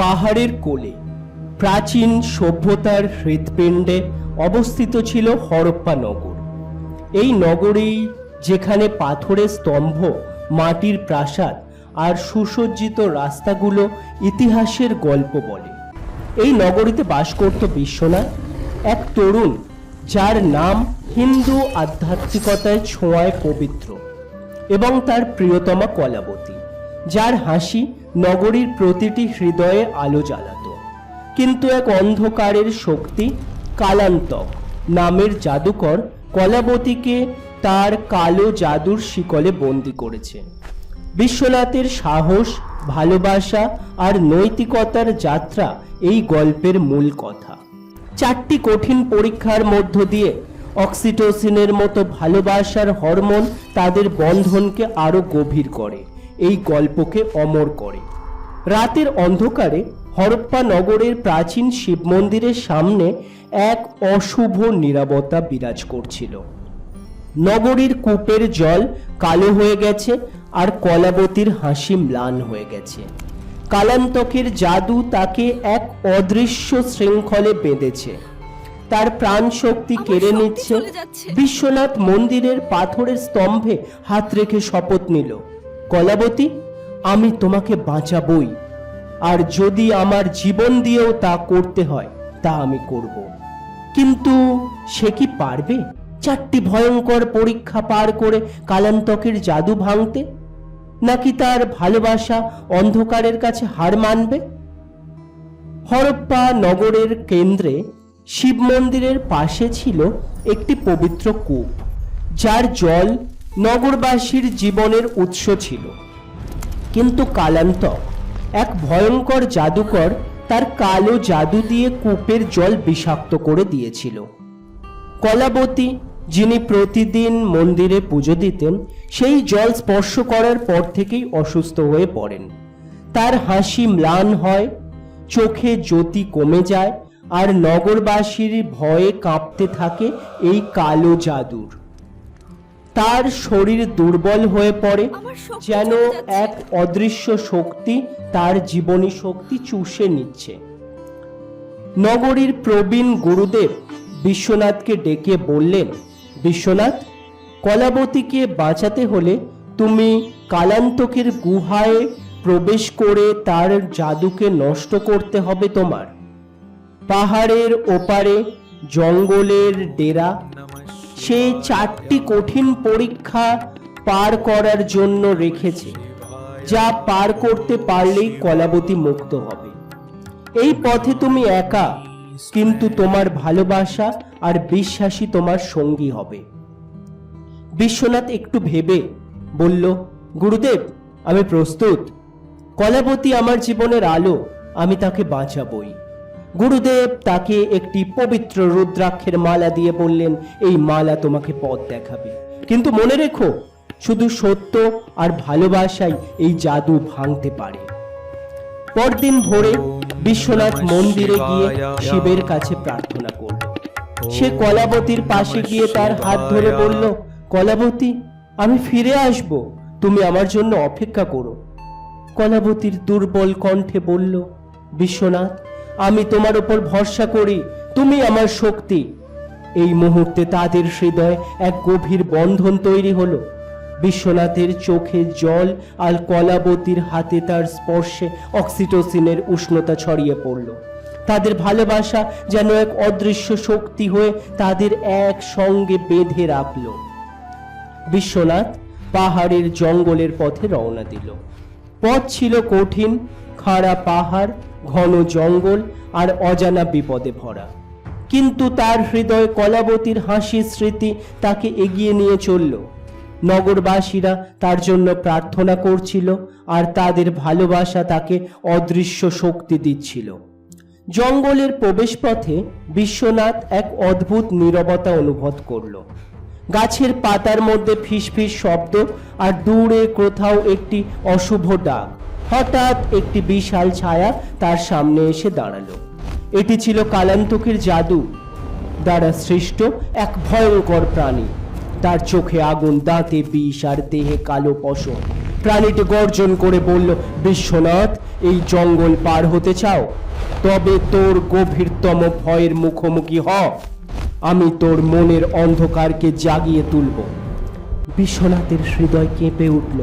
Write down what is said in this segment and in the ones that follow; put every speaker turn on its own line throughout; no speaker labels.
পাহাড়ের কোলে, প্রাচীন সভ্যতার হৃৎপিণ্ডে অবস্থিত ছিল হরপ্পা নগর। এই নগরেই যেখানে পাথরের স্তম্ভ, মাটির প্রাসাদ আর সুসজ্জিত রাস্তাগুলো ইতিহাসের গল্প বলে। এই নগরীতে বাস করত বিশ্বনাথ, এক তরুণ যার নাম হিন্দু আধ্যাত্মিকতায় ছোঁয়ায় পবিত্র এবং তার প্রিয়তমা কলাবতী, যার হাসি নগরীর প্রতিটি হৃদয়ে আলো জ্বালাতো। কিন্তু এক অন্ধকারের শক্তি, কালান্তক নামের জাদুকর কলাবতীকে তার কালো জাদুর শিকলে বন্দি করেছে। বিশ্বনাথের সাহস, ভালোবাসা আর নৈতিকতার যাত্রা এই গল্পের মূল কথা। চারটি কঠিন পরীক্ষার মধ্য দিয়ে অক্সিটোসিনের মতো ভালোবাসার হরমোন তাদের বন্ধনকে আরও গভীর করে। এই গল্পকে অমর করে। রাতের অন্ধকারে হরপ্পা নগরের প্রাচীন শিব মন্দিরের সামনে এক অশুভ নিরাপত্তা বিরাজ করছিল। নগরীর কূপের জল কালো হয়ে গেছে আর কলাবতীর হাসি ম্লান হয়ে গেছে। কালান্তকের জাদু তাকে এক অদৃশ্য শৃঙ্খলে বেঁধেছে। তার প্রাণ শক্তি কেড়ে নিচ্ছে। বিশ্বনাথ মন্দিরের পাথরের স্তম্ভে হাত রেখে শপথ নিল। কলাবতী আমি তোমাকে বাঁচাবই। আর যদি আমার জীবন দিয়েও তা করতে হয়, তা আমি করব। কিন্তু সে কি পারবে? চারটি ভয়ঙ্কর পরীক্ষা পার করে কালান্তকের জাদু ভাঙতে? নাকি তার ভালোবাসা অন্ধকারের কাছে হার মানবে? হরপ্পা নগরের কেন্দ্রে শিব মন্দিরের পাশে ছিল একটি পবিত্র কূপ, যার জল নগরবাসীর জীবনের উৎস ছিল। কিন্তু কালান্তক, এক ভয়ঙ্কর জাদুকর, তার কালো জাদু দিয়ে কূপের জল বিষাক্ত করে দিয়েছিল। কলাবতী, যিনি প্রতিদিন মন্দিরে পুজো দিতেন, সেই জল স্পর্শ করার পর থেকেই অসুস্থ হয়ে পড়েন। তার হাসি ম্লান হয়, চোখে জ্যোতি কমে যায়, আর নগরবাসীর ভয়ে কাঁপতে থাকে এই কালো জাদুর। তার শরীর দুর্বল হয়ে পড়ে যেন এক অদৃশ্য শক্তি তার জীবনী শক্তি চুষে নিচ্ছে। নগরীর প্রবীণ গুরুদেব বিশ্বনাথকে ডেকে বললেন বিশ্বনাথ কলাবতীকে বাঁচাতে হলে তুমি কালান্তকের গুহায় প্রবেশ করে তার জাদুকে নষ্ট করতে হবে তোমার। পাহাড়ের ওপারে জঙ্গলের ডেরা সে চারটি কঠিন পরীক্ষা পার করার জন্য রেখেছে, যা পার করতে পারলেই কলাবতী মুক্ত হবে। এই পথে তুমি একা, কিন্তু তোমার ভালোবাসা আর বিশ্বাসী তোমার সঙ্গী হবে। বিশ্বনাথ একটু ভেবে বলল, গুরুদেব, আমি প্রস্তুত। কলাবতী আমার জীবনের আলো, আমি তাকে বাঁচাবই। গুরুদেব তাকে একটি পবিত্র রুদ্রাক্ষের মালা দিয়ে বললেন, এই মালা তোমাকে পথ দেখাবে। কিন্তু মনে রেখো, শুধু সত্য আর ভালোবাসাই এই জাদু ভাঙতে পারে। পরদিন ভোরে বিশ্বনাথ মন্দিরে গিয়ে শিবের কাছে প্রার্থনা করল। সে কলাবতীর পাশে গিয়ে তার হাত ধরে বলল, কলাবতী, আমি ফিরে আসব। তুমি আমার জন্য অপেক্ষা করো। কলাবতীর দুর্বল কণ্ঠে বলল, বিশ্বনাথ আমি তোমার উপর ভরসা করি, তুমি আমার শক্তি। এই মুহূর্তে তাদের হৃদয়ে এক গভীর বন্ধন তৈরি হলো। বিশ্বনাথের চোখে জল আর কলাবতীর হাতে তার স্পর্শে অক্সিটোসিনের উষ্ণতা ছড়িয়ে পড়ল। তাদের ভালোবাসা যেন এক অদৃশ্য শক্তি হয়ে তাদের এক সঙ্গে বেঁধে রাখল। বিশ্বনাথ পাহাড়ের জঙ্গলের পথে রওনা দিল। পথ ছিল কঠিন, খাড়া পাহাড় ঘন জঙ্গল আর অজানা বিপদে ভরা। কিন্তু তার হৃদয় কলাবতীর হাসির স্মৃতি তাকে এগিয়ে নিয়ে চলল। নগরবাসীরা তার জন্য প্রার্থনা করছিল আর তাদের ভালোবাসা তাকে অদৃশ্য শক্তি দিচ্ছিল। জঙ্গলের প্রবেশপথে বিশ্বনাথ এক অদ্ভুত নীরবতা অনুভব করল। গাছের পাতার মধ্যে ফিসফিস শব্দ আর দূরে কোথাও একটি অশুভ ডাক। হঠাৎ একটি বিশাল ছায়া তার সামনে এসে দাঁড়াল। এটি ছিল কালান্তকের জাদু দ্বারা সৃষ্ট এক ভয়ঙ্কর প্রাণী। তার চোখে আগুন, দাঁতে বিষ আর দেহে কালো পশম। প্রাণীটি গর্জন করে বলল, বিশ্বনাথ, এই জঙ্গল পার হতে চাও? তবে তোর গভীরতম ভয়ের মুখোমুখি হ। আমি তোর মনের অন্ধকারকে জাগিয়ে তুলব। বিশ্বনাথের হৃদয় কেঁপে উঠল।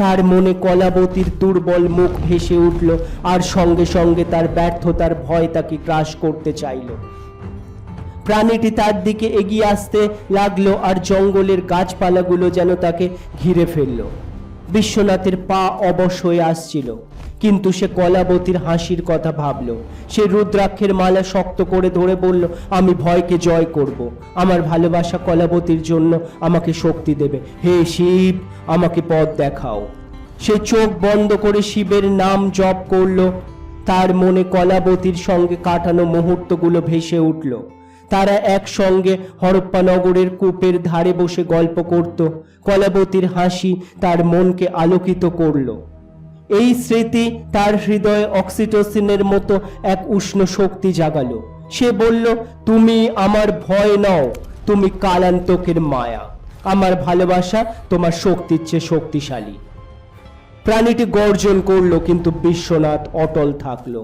তার মনে কলাবতীর দুর্বল মুখ ভেসে উঠল, আর সঙ্গে সঙ্গে তার ব্যর্থতার ভয় তাকে গ্রাস করতে চাইল। প্রাণীটি তার দিকে এগিয়ে আসতে লাগল, আর জঙ্গলের গাছপালাগুলো যেন তাকে ঘিরে ফেলল। বিশ্বনাথের পা অবশ হয়ে আসছিল। কিন্তু সে কলাবতীর হাসির কথা ভাবল। সে রুদ্রাক্ষের মালা শক্ত করে ধরে বলল, আমি ভয়কে জয় করব। আমার ভালোবাসা কলাবতীর জন্য আমাকে শক্তি দেবে। হে শিব, আমাকে পথ দেখাও। সে চোখ বন্ধ করে শিবের নাম জপ করল। তার মনে কলাবতীর সঙ্গে কাটানো মুহূর্তগুলো ভেসে উঠল। তারা একসঙ্গে হরপ্পা নগরের কূপের ধারে বসে গল্প করত। কলাবতীর হাসি তার মনকে আলোকিত করল। এই স্মৃতি তার হৃদয়ে অক্সিটোসিনের মতো এক উষ্ণ শক্তি জাগালো। সে বলল, তুমি আমার ভয় নও, তুমি কালান্তকের মায়া। আমার ভালোবাসা তোমার শক্তির চেয়ে শক্তিশালী। প্রাণীটি গর্জন করল, কিন্তু বিশ্বনাথ অটল থাকল।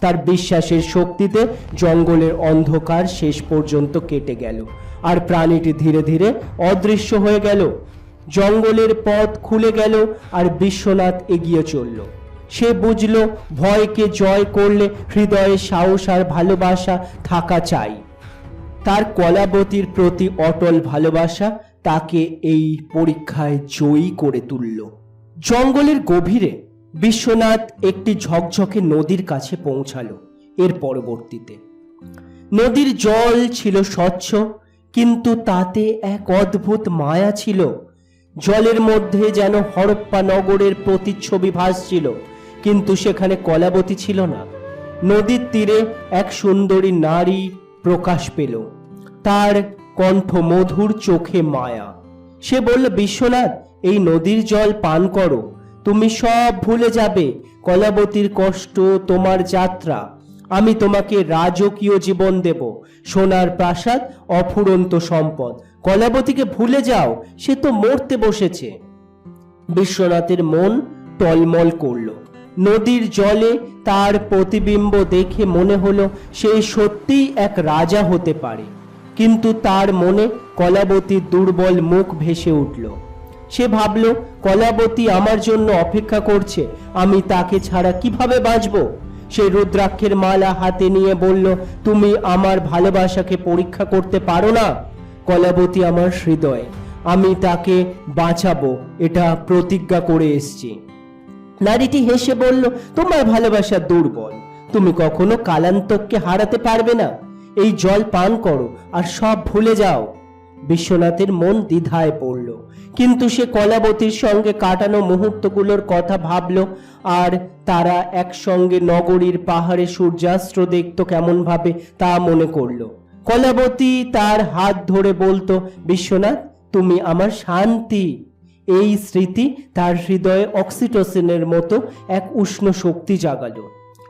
তার বিশ্বাসের শক্তিতে জঙ্গলের অন্ধকার শেষ পর্যন্ত কেটে গেল, আর প্রাণীটি ধীরে ধীরে অদৃশ্য হয়ে গেল। জঙ্গলের পথ খুলে গেল আর বিশ্বনাথ এগিয়ে চলল। সে বুঝল ভয়কে জয় করলে হৃদয়ে সাহস আর ভালোবাসা থাকা চাই। তার কলাবতীর প্রতি অটল ভালোবাসা তাকে এই পরীক্ষায় জয়ী করে তুলল। জঙ্গলের গভীরে বিশ্বনাথ একটি ঝকঝকে নদীর কাছে পৌঁছালো এর পরবর্তীতে। নদীর জল ছিল স্বচ্ছ, কিন্তু তাতে এক অদ্ভুত মায়া ছিল। জলের মধ্যে যেন হরপ্পা নগরের প্রতিচ্ছবি ভাসছিল, কিন্তু সেখানে কলাবতী ছিল না। নদীর তীরে এক সুন্দরী নারী প্রকাশ পেল। তার কণ্ঠ মধুর চোখে মায়া। সে বলল, বিশ্বনাথ, এই নদীর জল পান করো। তুমি সব ভুলে যাবে। কলাবতীর কষ্ট, তোমার যাত্রা। আমি তোমাকে রাজকীয় জীবন দেব, সোনার প্রাসাদ, অফুরন্ত সম্পদ। কলাবতীকে ভুলে যাও, সে তো মরতে বসেছে। বিশ্বনাথের মন টলমল করল। নদীর জলে তার প্রতিবিম্ব দেখে মনে হলো সে সত্যিই এক রাজা হতে পারে। কিন্তু তার মনে কলাবতীর দুর্বল মুখ ভেসে উঠল। সে ভাবল, কলাবতী আমার জন্য অপেক্ষা করছে, আমি তাকে ছাড়া কীভাবে বাঁচব? সে রুদ্রাক্ষের মালা হাতে নিয়ে বলল, তুমি আমার ভালোবাসাকে পরীক্ষা করতে পারো না? কলাবতী আমার হৃদয়, আমি তাকে বাঁচাবো, এটা প্রতিজ্ঞা করে এসছি। নারীটি হেসে বলল, তোমার ভালোবাসা দুর্বল, তুমি কখনো কালান্তককে হারাতে পারবে না। এই জল পান করো আর সব ভুলে যাও। বিশ্বনাথের মন দ্বিধায় পড়ল। কিন্তু সে কলাবতীর সঙ্গে কাটানো মুহূর্তগুলোর কথা ভাবল, আর তারা একসঙ্গে নগরীর পাহাড়ে সূর্যাস্ত দেখত কেমন ভাবে তা মনে করল। কলাবতী তার হাত ধরে বলতো, বিশ্বনাথ, তুমি আমার শান্তি। এই স্মৃতি তার হৃদয়ে অক্সিটোসিনের মতো এক উষ্ণ শক্তি জাগালো।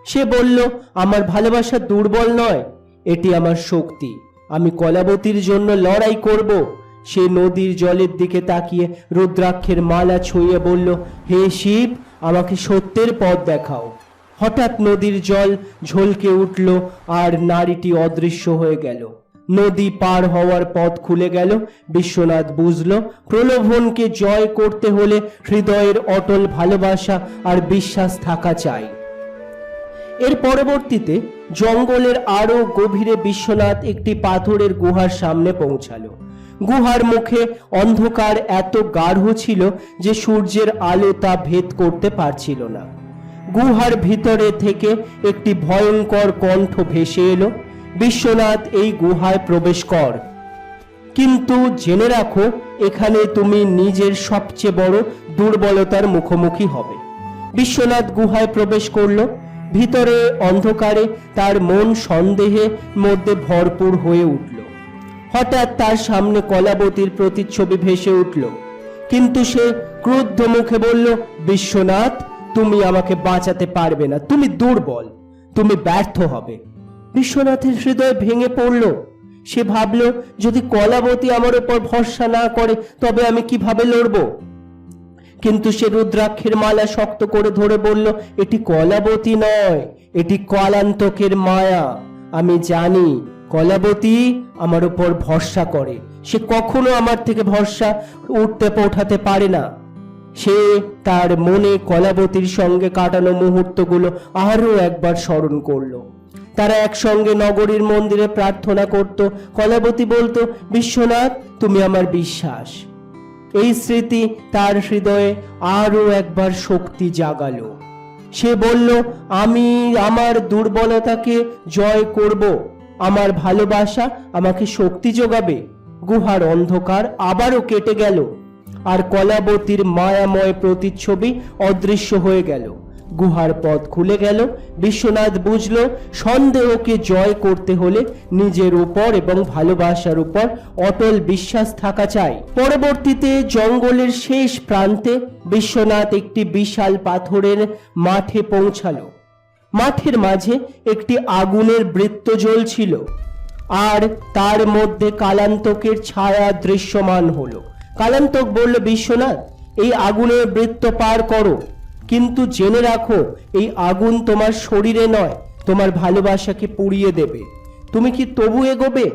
সে বলল, আমার ভালোবাসা দুর্বল নয়, এটি আমার শক্তি। আমি কলাবতীর জন্য লড়াই করব। সে নদীর জলের দিকে তাকিয়ে রুদ্রাক্ষের মালা ছুঁয়ে বলল, হে শিব, আমাকে সত্যের পথ দেখাও। হঠাৎ নদীর জল ঝলকে উঠল আর নারীটি অদৃশ্য হয়ে গেল। নদী পার হওয়ার পথ খুলে গেল। বিশ্বনাথ বুঝল, প্রলোভনকে জয় করতে হলে হৃদয়ের অটল ভালোবাসা আর বিশ্বাস থাকা চাই। এর পরবর্তীতে জঙ্গলের আরও গভীরে বিশ্বনাথ একটি পাথরের গুহার সামনে পৌঁছালো। গুহার মুখে অন্ধকার এত গাঢ় ছিল যে সূর্যের আলো তা ভেদ করতে পারছিল না। গুহার ভিতরে থেকে একটি ভয়ঙ্কর কণ্ঠ ভেসে এলো, বিশ্বনাথ, এই গুহায় প্রবেশ কর। কিন্তু জেনে রাখো, এখানে তুমি নিজের সবচেয়ে বড় দুর্বলতার মুখোমুখি হবে। বিশ্বনাথ গুহায় প্রবেশ করল ভিতরে অন্ধকারে তার মন সন্দেহে মধ্যে ভরপুর হয়ে উঠল। হঠাৎ তার সামনে কলাবতীর প্রতিচ্ছবি ভেসে উঠল। কিন্তু সে ক্রুদ্ধ মুখে বলল, বিশ্বনাথ, তুমি আমাকে বাঁচাতে পারবে না। তুমি দুর্বল। তুমি ব্যর্থ হবে বিশ্বনাথের হৃদয় ভেঙে পড়ল। সে ভাবল, যদি কলাবতী আমার উপর ভরসা না করে, তবে আমি কীভাবে লড়ব? কিন্তু সে রুদ্রাক্ষের মালা শক্ত করে ধরে বলল, এটি কলাবতী নয়, এটি কলান্তকের মায়া। আমি জানি কলাবতী আমার উপর ভরসা করে। সে কখনো আমার থেকে ভরসা উঠতে ওঠাতে পারে না। সে তার মনে কলাবতীর সঙ্গে কাটানো মুহূর্তগুলো আরও একবার স্মরণ করল। তারা একসঙ্গে নগরীর মন্দিরে প্রার্থনা করত। কলাবতী বলতো, বিশ্বনাথ, তুমি আমার বিশ্বাস। এই স্মৃতি তার হৃদয়ে আরও একবার শক্তি জাগালো। সে বলল, আমি আমার দুর্বলতাকে জয় করব। আমার ভালোবাসা আমাকে শক্তি যোগাবে। গুহার অন্ধকার আবারও কেটে গেল। আর কলাবতীর মায়াময় প্রতিচ্ছবি অদৃশ্য হয়ে গেল। গুহার পথ খুলে গেল। বিশ্বনাথ বুঝল, সন্দেহকে জয় করতে হলে নিজের উপর এবং ভালোবাসার উপর অটল বিশ্বাস থাকা চাই। পরবর্তীতে জঙ্গলের শেষ প্রান্তে বিশ্বনাথ একটি বিশাল পাথরের মাঠে পৌঁছালো। মাঠের মাঝে একটি আগুনের বৃত্ত জ্বলছিল আর তার মধ্যে কালান্তকের ছায়া দৃশ্যমান হলো। কালান্তক বলল, বিশ্বনাথ, এই আগুনের বৃত্ত পার করো। কিন্তু জেনে রাখো, এই আগুন তোমার শরীরে নয়, তোমার ভালোবাসাকে পুড়িয়ে দেবে। তুমি কি তবু এগোবে?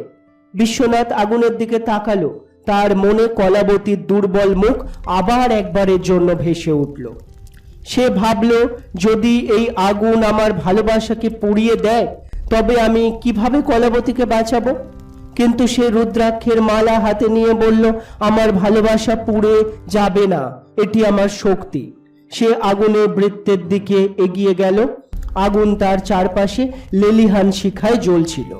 বিশ্বনাথ আগুনের দিকে তাকালো, তার মনে কলাবতীর দুর্বল মুখ আবার একবারের জন্য ভেসে উঠল। সে ভাবল, যদি এই আগুন আমার ভালোবাসাকে পুড়িয়ে দেয়, তবে আমি কীভাবে কলাবতীকে বাঁচাবো? কিন্তু সে রুদ্রাক্ষের মালা হাতে নিয়ে বলল, আমার ভালোবাসা পুড়ে যাবে না, এটি আমার শক্তি। সে আগুনের বৃত্তের দিকে এগিয়ে গেল। আগুন তার চারপাশে লেলিহান শিখায় জ্বলছিল।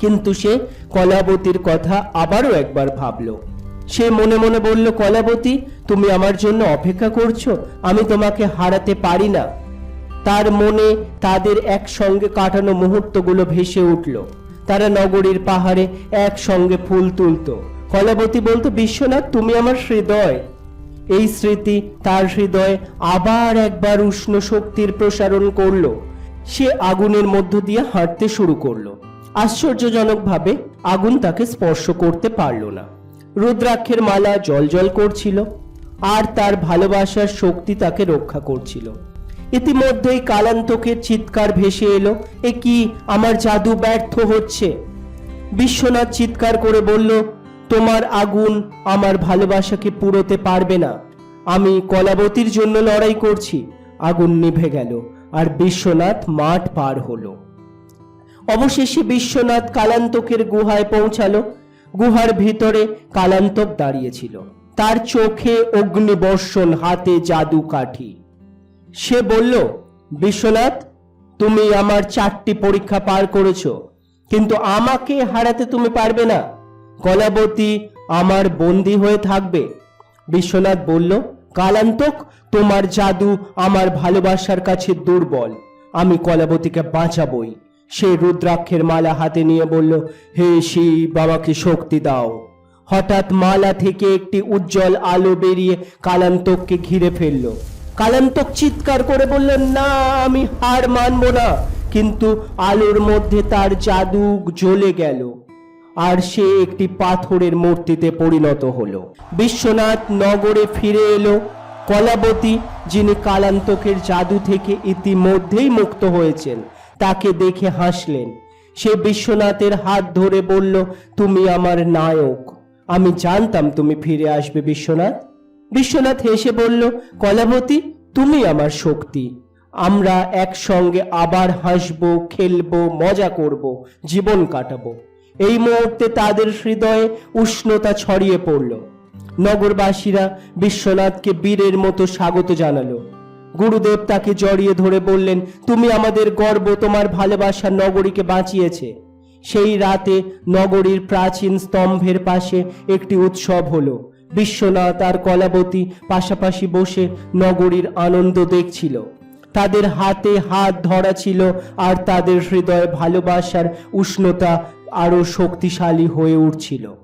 কিন্তু সে কলাবতীর কথা আবারও একবার ভাবলো। সে মনে মনে বলল, কলাবতী, তুমি আমার জন্য অপেক্ষা করছ? আমি তোমাকে হারাতে পারি না। তার মনে তাদের একসঙ্গে কাটানো মুহূর্তগুলো ভেসে উঠল। তারা নগরীর পাহাড়ে একসঙ্গে ফুল তুলতো। কলাবতী বলতো, বিশ্বনাথ, তুমি আমার হৃদয়। এই স্মৃতি তার হৃদয়ে আবার একবার উষ্ণ শক্তির প্রসারণ করল। সে আগুনের মধ্য দিয়ে হাঁটতে শুরু করল। আশ্চর্যজনকভাবে আগুন তাকে স্পর্শ করতে পারল না। রুদ্রাক্ষের মালা জলজল করছিল, আর তার ভালোবাসার শক্তি তাকে রক্ষা করছিল। ইতিমধ্যেই কালান্তকের চিৎকার ভেসে এলো, এ কি, আমার জাদু ব্যর্থ হচ্ছে? বিশ্বনাথ চিৎকার করে বলল তোমার আগুন আমার ভালোবাসাকে পুরোতে পারবে না। আমি কলাবতীর জন্য লড়াই করছি। আগুন নিভে গেল আর বিশ্বনাথ মাঠ পার হলো। অবশেষে বিশ্বনাথ কালান্তকের গুহায় পৌঁছালো। গুহার ভিতরে কালান্তক দাঁড়িয়েছিল। তার চোখে অগ্নিবর্ষণ, হাতে জাদু কাঠি সে বলল, বিশ্বনাথ, তুমি আমার চারটি পরীক্ষা পার করেছ, কিন্তু আমাকে হারাতে তুমি পারবে না। কলাবতী আমার বন্দী হয়ে থাকবে। বিশ্বনাথ বলল, কালান্তক, তোমার জাদু আমার ভালোবাসার কাছে দুর্বল। আমি কলাবতীকে বাঁচাবই। সে রুদ্রাক্ষের মালা হাতে নিয়ে বলল, হে শিব, আমাকে শক্তি দাও। হঠাৎ মালা থেকে একটি উজ্জ্বল আলো বেরিয়ে কালান্তককে ঘিরে ফেলল। কালান্তক চিৎকার করে বলল, না, আমি হার মানব না। কিন্তু আলোর মধ্যে তার জাদু জ্বলে গেল। আর সে একটি পাথরের মূর্তিতে পরিণত হলো। বিশ্বনাথ নগরে ফিরে এলো। কলাবতী, যিনি কালান্তকের জাদু থেকে ইতিমধ্যেই মুক্ত হয়েছেন, তাকে দেখে হাসলেন। সে বিশ্বনাথের হাত ধরে বলল, তুমি আমার নায়ক। আমি জানতাম তুমি ফিরে আসবে, বিশ্বনাথ। বিশ্বনাথ হেসে বলল, কলাবতী, তুমি আমার শক্তি। আমরা একসঙ্গে আবার হাসব, খেলব, মজা করব, জীবন কাটাবো। এই মুহূর্তে তাদের হৃদয়ে উষ্ণতা ছড়িয়ে পড়ল। নগরবাসীরা বিশ্বনাথকে বীরের মতো স্বাগত জানালো। গুরুদেব তাকে জড়িয়ে ধরে বললেন, তুমি আমাদের গর্ব, তোমার ভালোবাসা নগরীকে বাঁচিয়েছে। সেই রাতে নগরীর প্রাচীন স্তম্ভের পাশে একটি উৎসব হলো। বিশ্বনাথ আর কলাবতী পাশাপাশি বসে নগরীর আনন্দ দেখছিল। তাদের হাতে হাত ধরা ছিল আর তাদের হৃদয়ে ভালোবাসার উষ্ণতা আরও শক্তিশালী হয়ে উঠছিল।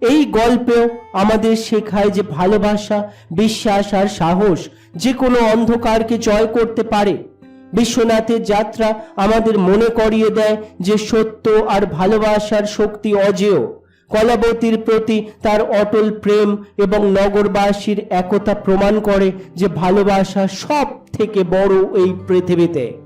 এই গল্পেও আমাদের শেখায় যে ভালোবাসা, বিশ্বাস আর সাহস যে কোনো অন্ধকারকে জয় করতে পারে। বিশ্বনাথের যাত্রা আমাদের মনে করিয়ে দেয় যে সত্য আর ভালোবাসার শক্তি অজেয়। কলাবতীর প্রতি তার অটল প্রেম এবং নগরবাসীর একতা প্রমাণ করে যে ভালোবাসা সব থেকে বড় এই পৃথিবীতে।